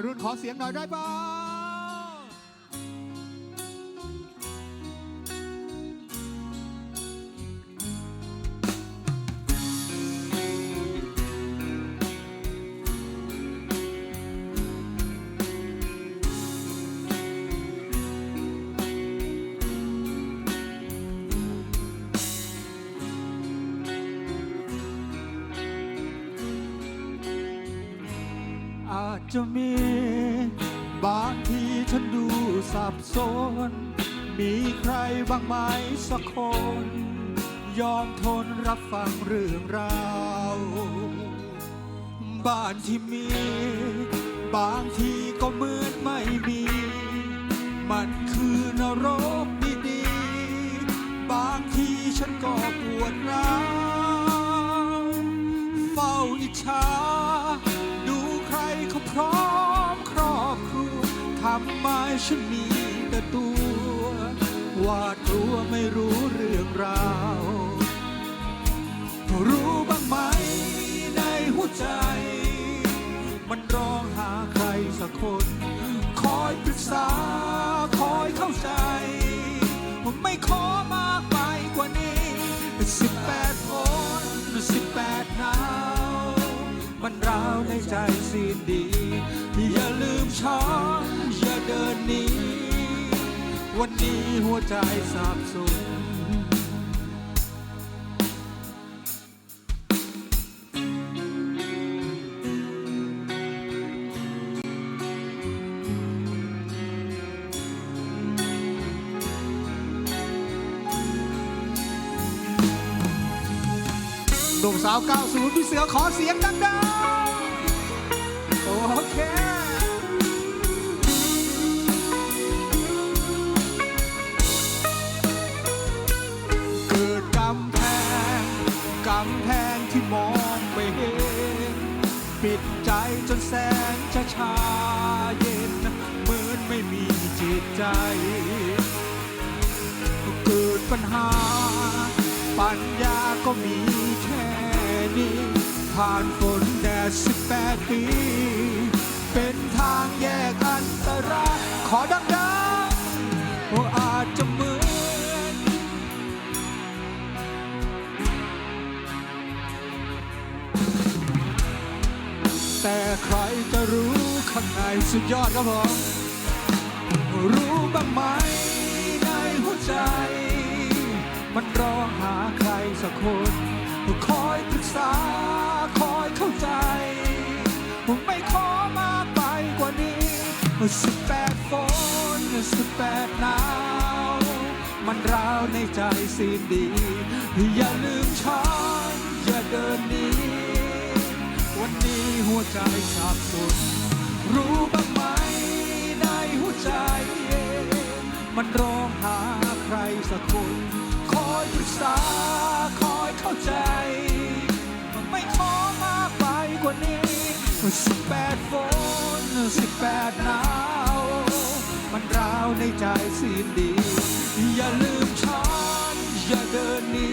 ยรุ่นขอเสียงหน่อยได้ป่าอาจจะมี บ้างไหมสักคน ยอมทนรับฟังเรื่องราว บ้านที่มี บางทีก็เหมือนไม่มี มันคือนรกดีๆ บางทีฉันก็ปวดร้าวเฝ้าอิจฉาดูใครเขาพร้อมครอบครัวทำไมฉันมี หวาดกลัวไม่รู้เรื่องราว รู้บ้างไหมในหัวใจ มันร้องหาใครสักคน คอยปรึกษา คอยเข้าใจ ผมไม่ขอมากไปกว่านี้สิบแปดคนสิบแปดหนาว มันราวในใจสิ้นดี อย่าลืมช้อนอย่าเดินหนี นี้หัวใจสับสนหนุ่มสาว 90 พี่เสือขอเสียงดังๆ ปิดใจจนแสนจะชาเย็นเหมือนไม่มีจิตใจ เกิดปัญหา ปัญญาก็มีแค่นี้ ผ่านฝนแดดสิบแปดปี เป็นทางแยกอันตรายขอด ใครจะรู้ข้างในสุดยอดครับผมรู้บ้างไหมในหัวใจ มันร้องหาใครสักคนคอยปรึกษาคอยเข้าใจ ผมไม่ขอมาไปกว่านี้สิบแปดฝนสิบแปดหนาว มันราวในใจสิ้นดี อย่าลืมช้อนอย่าเดินหนี หัวใจสับสนรู้บ้างไหมในหัวใจ มันร้องหาใครสักคน คอยปรึกษาคอยเข้าใจ มันไม่ขอมากไปกว่านี้สิบแปดฝนสิบแปดหนาว มันราวในใจสิ้นดี อย่าลืมฉันอย่าเดินหนี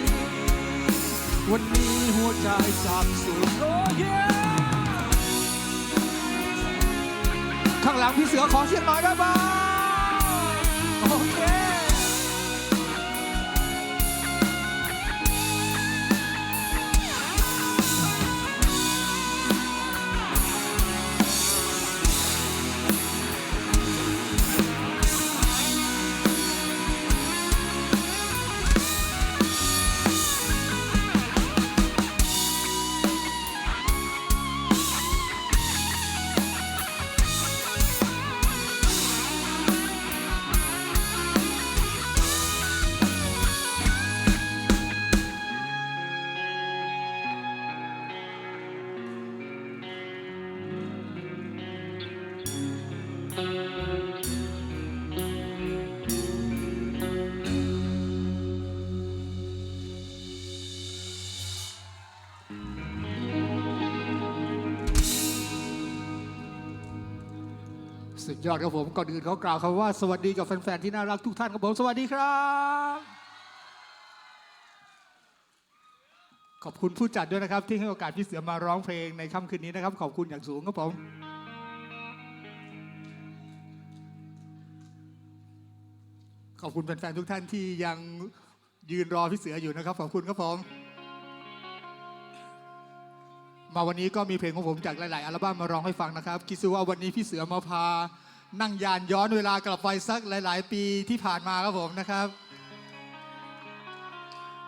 วันนี้หัวใจสับสนโอ้ย ข้างหลังพี่เสือขอเสียงหน่อยได้างโอเคุดยอดครับผมก่อนอื่นเขากล่าวคำว่าสวัสดีกับแฟนๆที่น่ารักทุกท่านครับผมสวัสดีครับ ขอบคุณผู้จัดด้วยนะครับ ที่ให้โอกาสพี่เสือมาร้องเพลงในค่ำคืนนี้นะครับ ขอบคุณอย่างสูงครับผมขอบคุณแฟนๆทุกท่านที่ยังยืนรอพี่เสืออยู่นะครับขอบคุณครับผม มาวันนี้ก็มีเพลงของผมจากหลาย ๆ อัลบั้มมาร้องให้ฟังนะครับ คิดซะว่าวันนี้พี่เสือมาพา นั่งยานย้อนเวลากลับไปสักหลาย ๆ ปีที่ผ่านมาครับผมนะครับ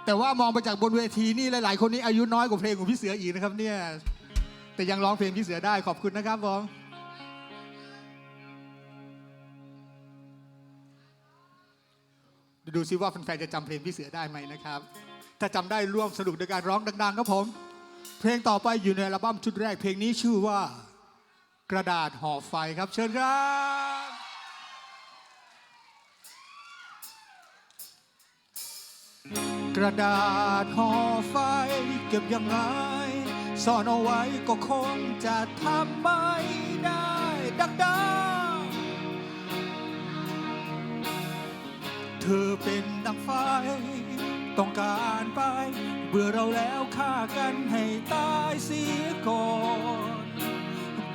แต่ว่ามองไปจากบนเวทีนี่หลาย ๆ คนนี้อายุน้อยกว่าเพลงของพี่เสืออีกนะครับเนี่ยแต่ยังร้องเพลงพี่เสือได้ขอบคุณนะครับผมดูซิว่าแฟนๆจะจำเพลงพี่เสือได้ไหมนะครับ ถ้าจำได้ร่วมสนุกในการร้องดัง ๆ ครับผม เพลงต่อไปอยู่ในอัลบั้มชุดแรกเพลงนี้ชื่อว่า กระดาษห่อไฟครับเชิญครับกระดาษห่อไฟเก็บยังไงซ่อนเอาไว้ก็คงจะทำไม่ได้ดังดงเธอเป็นดังไฟ ต้องการไป เบื่อเราแล้วฆ่ากันให้ตายเสียก่อน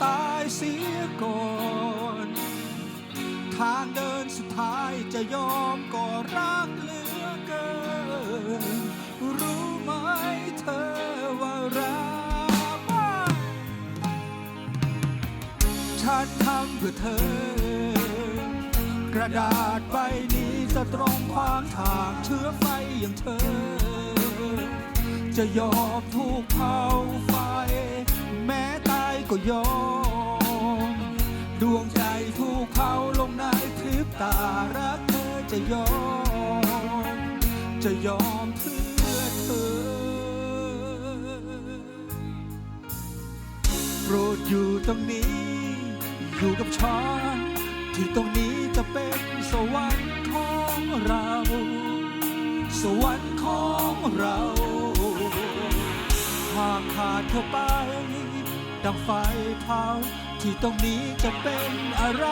ตายเสียก่อน ทางเดินสุดท้ายจะยอมก็รักเหลือเกิน รู้ไหมเธอว่ารักมากฉันทำเพื่อเธอ กระดาษใบนี้ จะตรงขวางทางเชื้อไฟอย่างเธอ จะยอมถูกเผาไฟ แม้ตายก็ยอม ดวงใจถูกเผาลงในพริบตารักเธอจะยอม จะยอมเพื่อเธอ โปรดอยู่ตรงนี้ อยู่กับฉันที่ตรงนี้จะเป็นสวรรค์ ของเรา สวรรค์ของเรา หากขาดเธอไป ดังไฟเผาที่ตรงนี้จะเป็นอะไร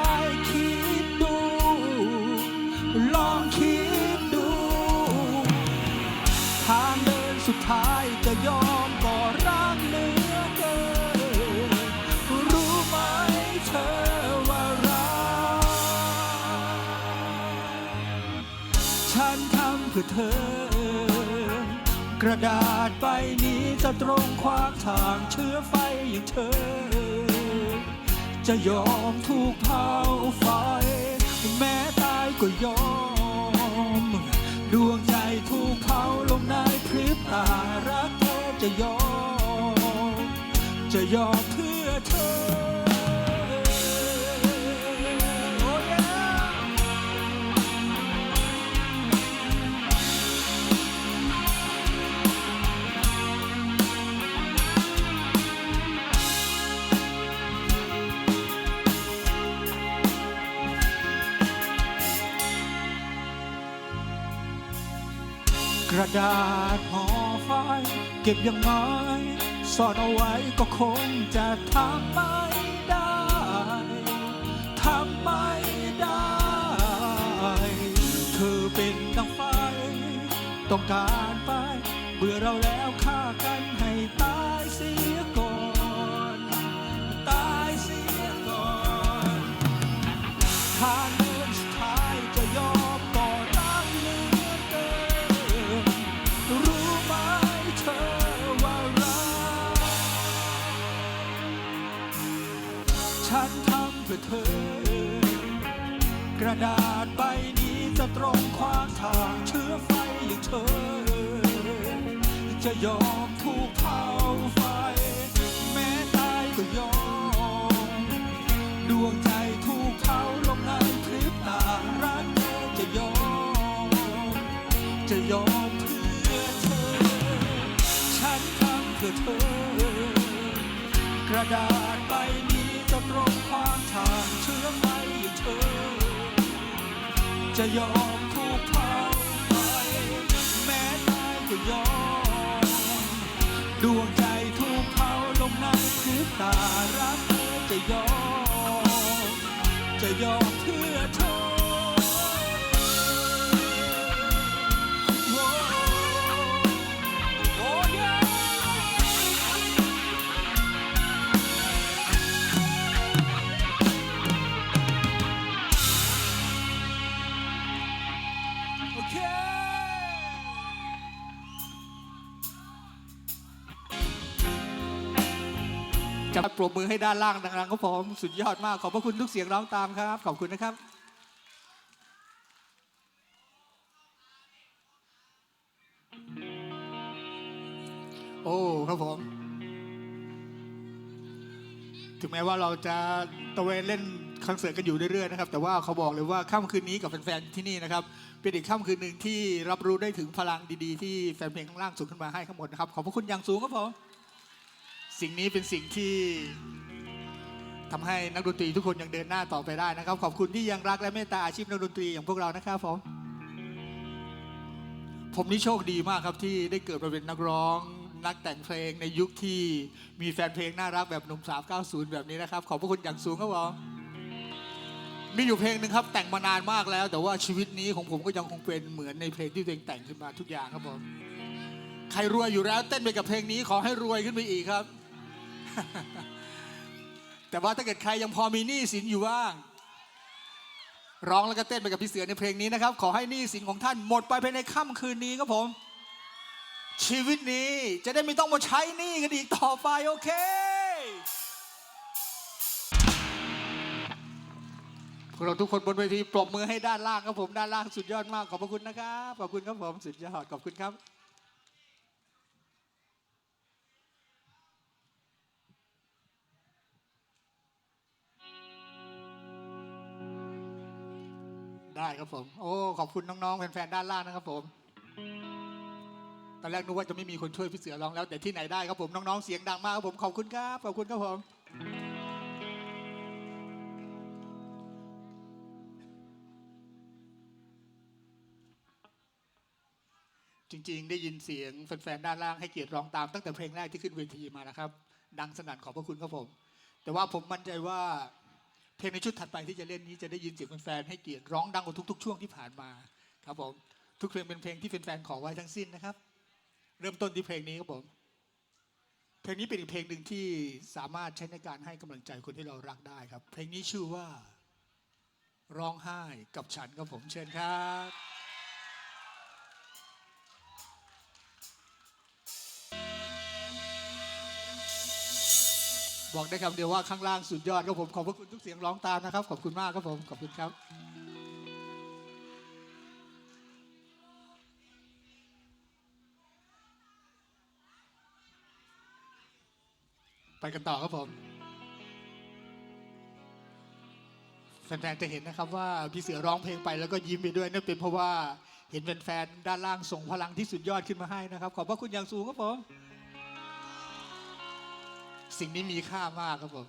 ระดาษใบนี้จะตรงขวางทางเชื้อไฟอย่างเธอ จะยอมถูกเผาไฟ แม้ตายก็ยอม ดวงใจถูกเผาลงในพริบตารักเธอจะยอม จะยอมเพื่อเธอ ระดาษห่อไฟเก็บยังไงซ่อนเอาไว้ก็คงจะทำไม่ได้ทำไม่ได้ เธอเป็นดังไฟ ต้องการไปเบื่อเราแล้ว ตรงขวางทางเชื้อไฟอย่างเธอ จะยอมถูกเผาไฟ แม้ตายก็ยอม ดวงใจถูกเผาลงในพริบตารักเธอจะยอม จะยอมเพื่อเธอ ฉันทำเพื่อเธอกระดาษ จะยอมถูกเผาไปแม้ตายก็ยอม ดวงใจถูกเผาลงในพริบตารักเธอจะยอม จะยอมเพื่อเธอ เค จะปรบมือให้ด้านล่างดังๆครับผมสุดยอดมาก ขอบพระคุณทุกเสียงร้องตามครับ ขอบคุณนะครับโอ้ครับผม ถึงแม้ว่าเราจะตะเวนเล่น คอนเสิร์ตกันอยู่เรื่อยๆนะครับแต่ว่าเขาบอกเลยว่าค่ำคืนนี้กับแฟนๆที่นี่นะครับเป็นอีกค่ำคืนหนึ่งที่รับรู้ได้ถึงพลังดีๆ ที่แฟนเพลงข้างล่างส่งขึ้นมาให้ข้างบนนะครับขอบพระคุณอย่างสูงครับผมสิ่งนี้เป็นสิ่งที่ทำให้นักดนตรีทุกคนยังเดินหน้าต่อไปได้นะครับ ขอบคุณที่ยังรักและเมตตาอาชีพนักดนตรีอย่างพวกเรานะครับผมผมนี่โชคดีมากครับที่ได้เกิดมาเป็นนักร้องนักแต่งเพลงในยุคที่มีแฟนเพลงน่ารักแบบหนุ่มสาว90 แบบนี้นะครับ ขอบพระคุณอย่างสูงครับผม มีอยู่เพลงหนึ่งครับ แต่งมานานมากแล้ว แต่ว่าชีวิตนี้ของผมก็ยังคงเป็นเหมือนในเพลงที่ตัวเองแต่งขึ้นมาทุกอย่างครับผมใครรวยอยู่แล้วเต้นไปกับเพลงนี้ขอให้รวยขึ้นไปอีกครับ แต่ว่าถ้าเกิดใครยังพอมีหนี้สินอยู่บ้าง ร้องแล้วก็เต้นไปกับพี่เสือในเพลงนี้นะครับ ขอให้หนี้สินของท่านหมดไปภายในค่ำคืนนี้ครับผม ชีวิตนี้จะได้ไม่ต้องมาใช้หนี้กันอีกต่อไปโอเค วกเราทุกคนบนเวทีปรบมือให้ด้านล่างครับผมด้านล่างสุดยอดมากขอบพระคุณนะครับขอบคุณครับผมสุดยอดขอบคุณครับได้ครับผม โอ้ ขอบคุณน้องๆ แฟนๆ ด้านล่างนะครับผม ตอนแรกนึกว่าจะไม่มีคนช่วยพี่เสือร้องแล้ว แต่ที่ไหนได้ครับผม น้องๆ เสียงดังมากครับผม ขอบคุณครับ ขอบคุณครับผม จริง ๆ ได้ยินเสียงแฟนๆด้านล่างให้เกียรติร้องตามตั้งแต่เพลงแรกที่ขึ้นเวทีมานะครับ ดังสนั่นขอบพระคุณครับผม แต่ว่าผมมั่นใจว่าเพลงในชุดถัดไปที่จะเล่นนี้จะได้ยินเสียงแฟนๆให้เกียรติร้องดังกว่าทุกๆ ช่วงที่ผ่านมาครับผมทุกเพลงเป็นเพลงที่แฟนๆขอไว้ทั้งสิ้นนะครับ เริ่มต้นที่เพลงนี้ครับผม เพลงนี้เป็นอีกเพลงหนึ่งที่สามารถใช้ในการให้กำลังใจคนที่เรารักได้ครับ เพลงนี้ชื่อว่า ร้องไห้กับฉันครับผมเชิญครับ บอกได้คำเดียวว่าข้างล่างสุดยอดครับผมขอบพระคุณทุกเสียงร้องตามนะครับ ขอบคุณมากครับผมขอบคุณครับ ไปกันต่อครับผมแฟนๆจะเห็นนะครับว่าพี่เสือร้องเพลงไปแล้วก็ยิ้มไปด้วยนั่นเป็นเพราะว่าเห็นแฟนๆด้านล่างส่งพลังที่สุดยอดขึ้นมาให้นะครับ ขอบพระคุณอย่างสูงครับผม สิ่งนี้มีค่ามากครับผม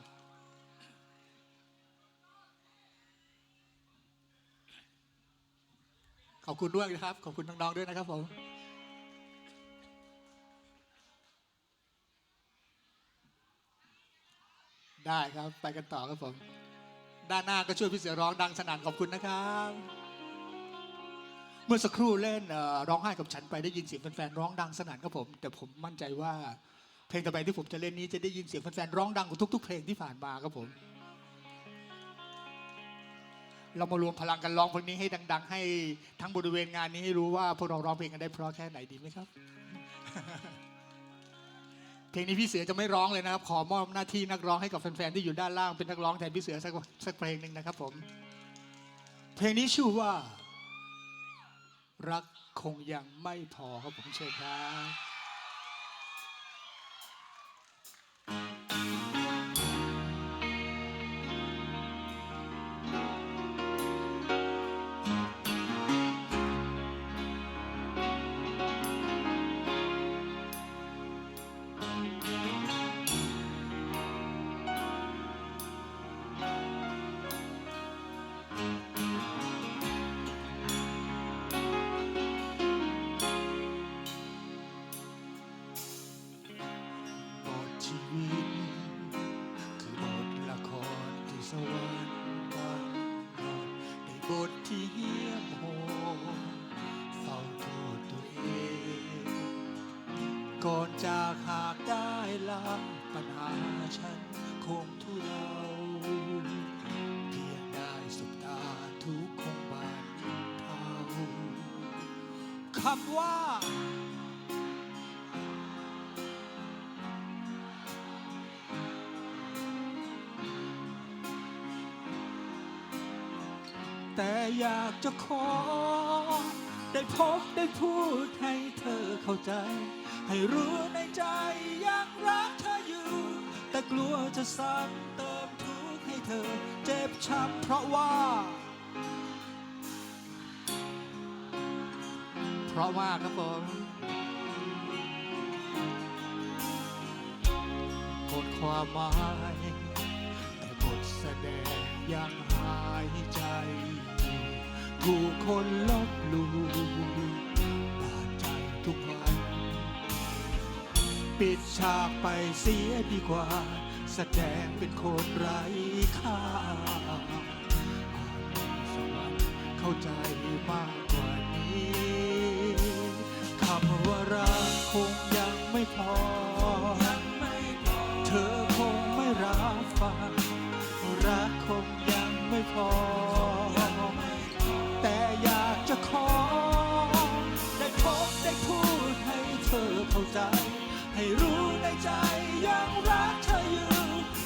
ขอบคุณด้วยนะครับ ขอบคุณน้องๆด้วยนะครับผมได้ครับ ไปกันต่อครับผม ด้านหน้าก็ช่วยพี่เสือร้องดังสนั่นขอบคุณนะครับ เมื่อสักครู่เล่นร้องไห้กับฉันไปได้ยินเสียงแฟนๆร้องดังสนั่นครับผม แต่ผมมั่นใจว่า เพลงต่อไปที่ผมจะเล่นนี้จะได้ยินเสียงแฟนๆร้องดังกว่าทุก ๆ เพลงที่ผ่านมาครับผม เรามารวมพลังกันร้องเพลงนี้ให้ดัง ๆ ให้ทั้งบริเวณงานนี้ให้รู้ว่าพวกเราร้องเพลงกันได้เพราะแค่ไหนดีไหมครับ เพลงนี้พี่เสือจะไม่ร้องเลยนะครับ ขอมอบหน้าที่นักร้องให้กับแฟนๆที่อยู่ด้านล่างเป็นนักร้องแทนพี่เสือสักสักเพลงหนึ่งนะครับผม เพลงนี้ชื่อว่า รักคงยังไม่พอครับผมเชิญครับบ วรรค์กำหนดในบทที่เหี้ยมโหดเฝ้าโทษตัวเอง ก่อนจากหากได้ละปัญหาฉันคงทุเลาเพียงได้สบตาทุกคงบานเทาคำว่า อยากจะขอ ได้พบได้พูดให้เธอเข้าใจ ให้รู้ในใจยังรักเธออยู่ แต่กลัวจะซ้ำเติมทุกข์ให้เธอ เจ็บช้ำเพราะว่า เพราะว่าครับผมหมดความหมายแต่บทแสดงยังหายใจ ถูกคนลบลู่บาดใจทุกวัน ปิดฉากไปเสียดีกว่า แสดงเป็นคนไร้ค่าอาจมีสวรรค์เข้าใจมากกว่านี้คำว่ารักคงยังไม่พอ เธอคงไม่รับฟังรักคงยังไม่พอ เข้าใจ ให้รู้ในใจยังรักเธออยู่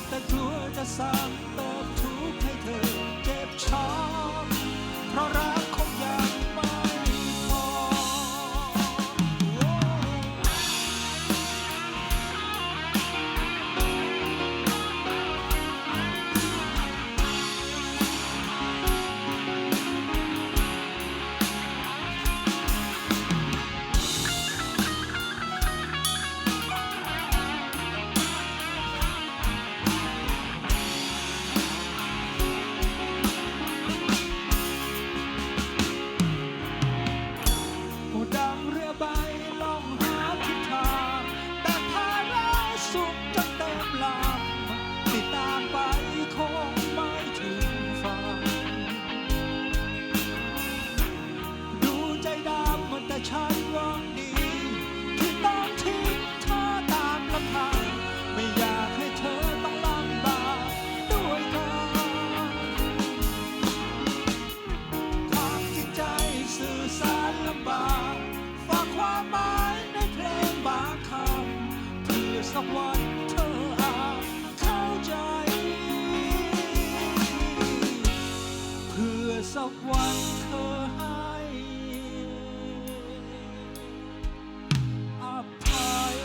แต่กลัวจะซ้ำเติมทุกข์ให้เธอเจ็บช้ำ สักวันเธออาจเข้าใจ เพื่อสักวันเธอให้อภัย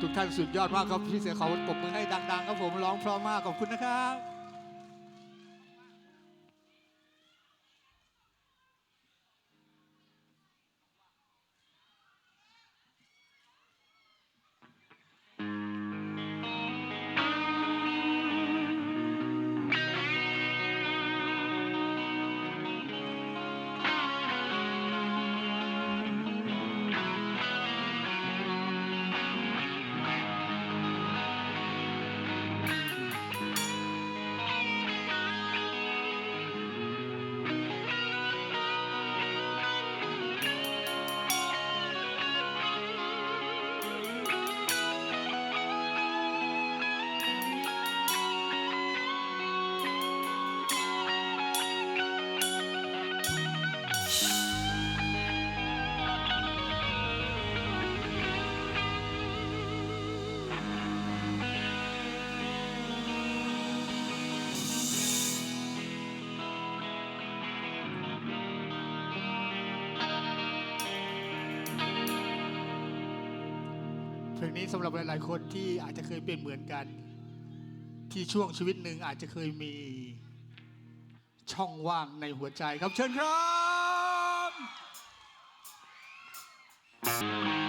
ทุกท่านสุดยอดมากครับพี่เสือเขาปรบมือให้ดัง ๆ ครับผมร้องเพราะมากขอบคุณนะครับ สำหรับหลาย ๆ คนที่อาจจะเคยเป็นเหมือนกัน ที่ช่วงชีวิตหนึ่งอาจจะเคยมีช่องว่างในหัวใจครับเชิญครับ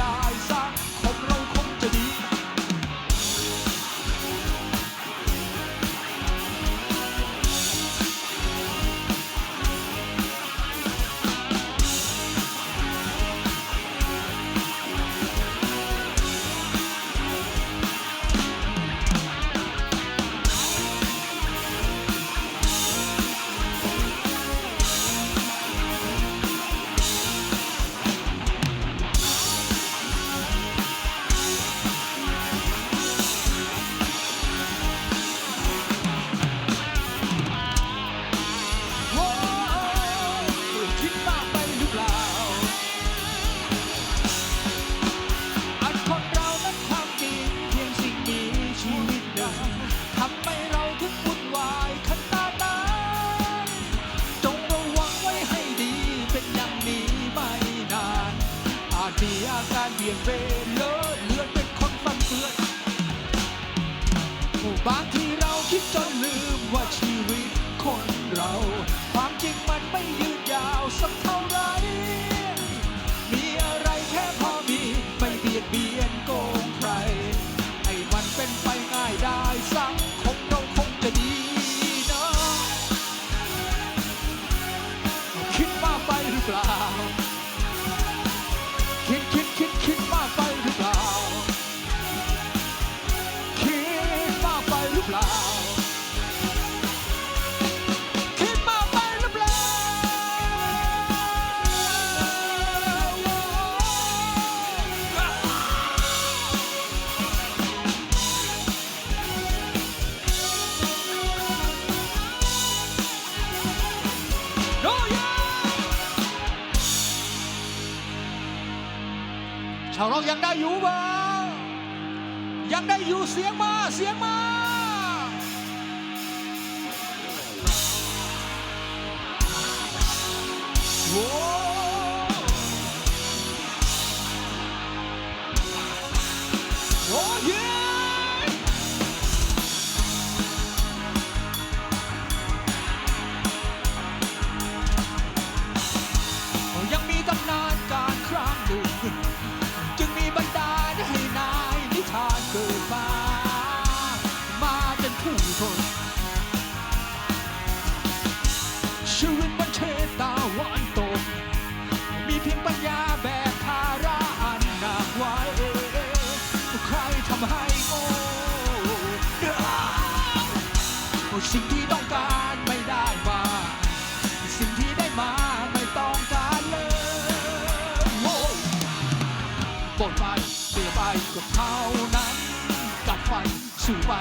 i casa. ลี่ยนเวลอเลือนเป็นคนฟันเฟือนบางทีเราคิดจนลืมว่าชีวิตคนเรา ความจริงมันไม่ยืดยาวสักเท่าไร มีอะไรแค่พอมีไม่เบียดเบียนโกงใคร ให้มันเป็นไปง่ายได้สังคงเราคงจะดีนะคิดมากไปหรือเปล่า ชาเรายังได้อยู่บ้างยังได้อยู่เสียงมาเสียงมา สิ่งที่ต้องการไม่ได้มา สิ่งที่ได้มาไม่ต้องการเลยโอ้ปลดไปเสียไปก็เท่านั้นกัดฟันสู้ไป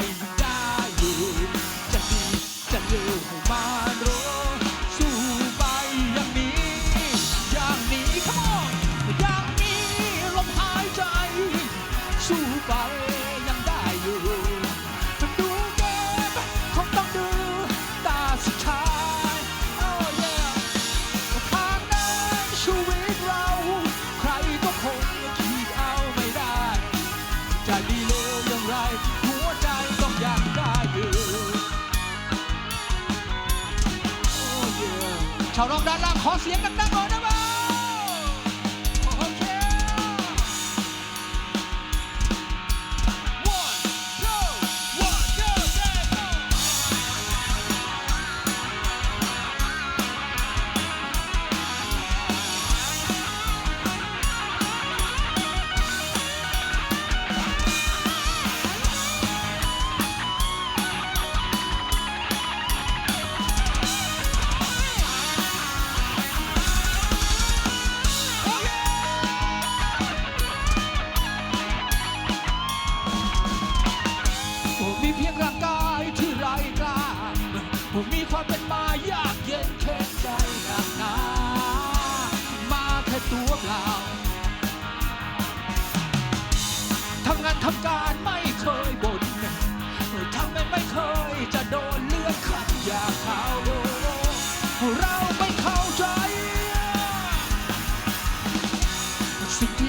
ชาวร้องด้านล่างขอเสียงดังๆหน่อย สิ่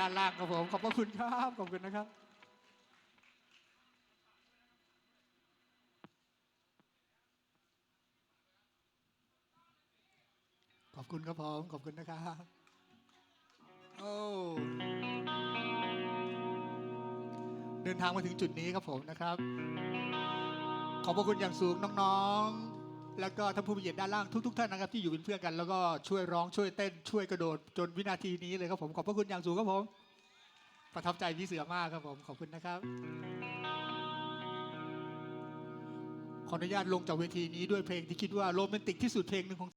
ด้านล่างครับผม ขอบพระคุณครับ ขอบคุณนะครับ ขอบคุณครับผม ขอบคุณนะครับ โอ้เดินทางมาถึงจุดนี้ครับผมนะครับ ขอบพระคุณอย่างสูงน้องๆ แล้วก็ท่านผู้มีเกียรติด้านล่างทุก ๆ ท่านนะครับที่อยู่เป็นเพื่อนกันแล้วก็ช่วยร้องช่วยเต้นช่วยกระโดดจนวินาทีนี้เลยครับผมขอบพระคุณอย่างสูงครับผม ประทับใจพี่เสือมากครับผมขอบคุณนะครับ ขออนุญาตลงจากเวทีนี้ด้วยเพลงที่คิดว่าโรแมนติกที่สุดเพลงหนึ่งของ